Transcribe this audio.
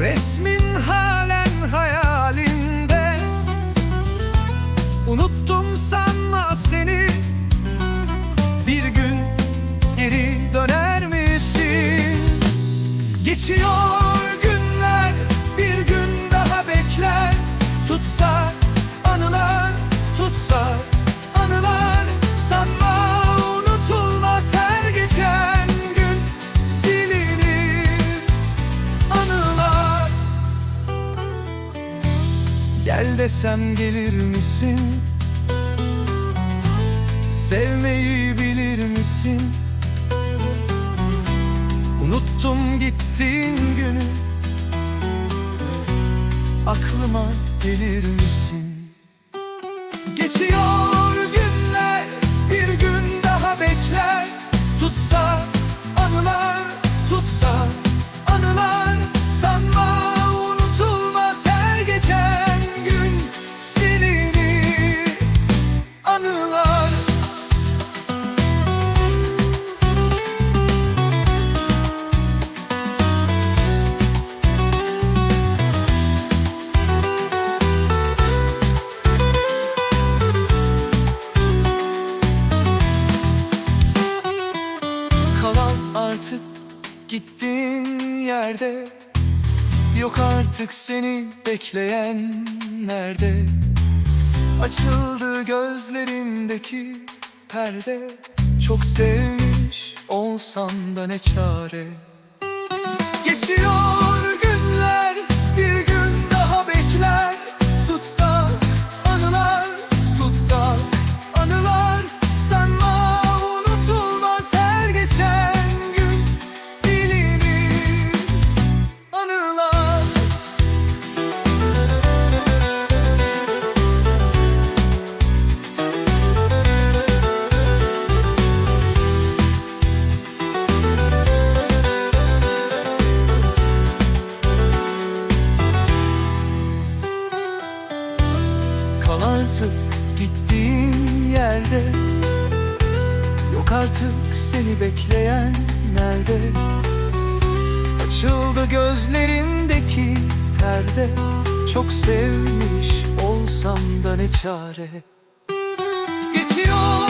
Resmin halen hayalimde Unuttum desem gelir misin? Sevmeyi bilir misin? Unuttum gittiğin günü Aklıma gelir misin? Geçiyor artık gittiğin yerde. Yok artık seni bekleyen nerede? Açıldı gözlerimdeki perde. Çok sevmiş olsan da ne çare? Geçiyor Kal artık gittiğin yerde. Yok artık seni bekleyen nerede? Açıldı gözlerimdeki perde. Çok sevmiş olsam da ne çare? Geçiyor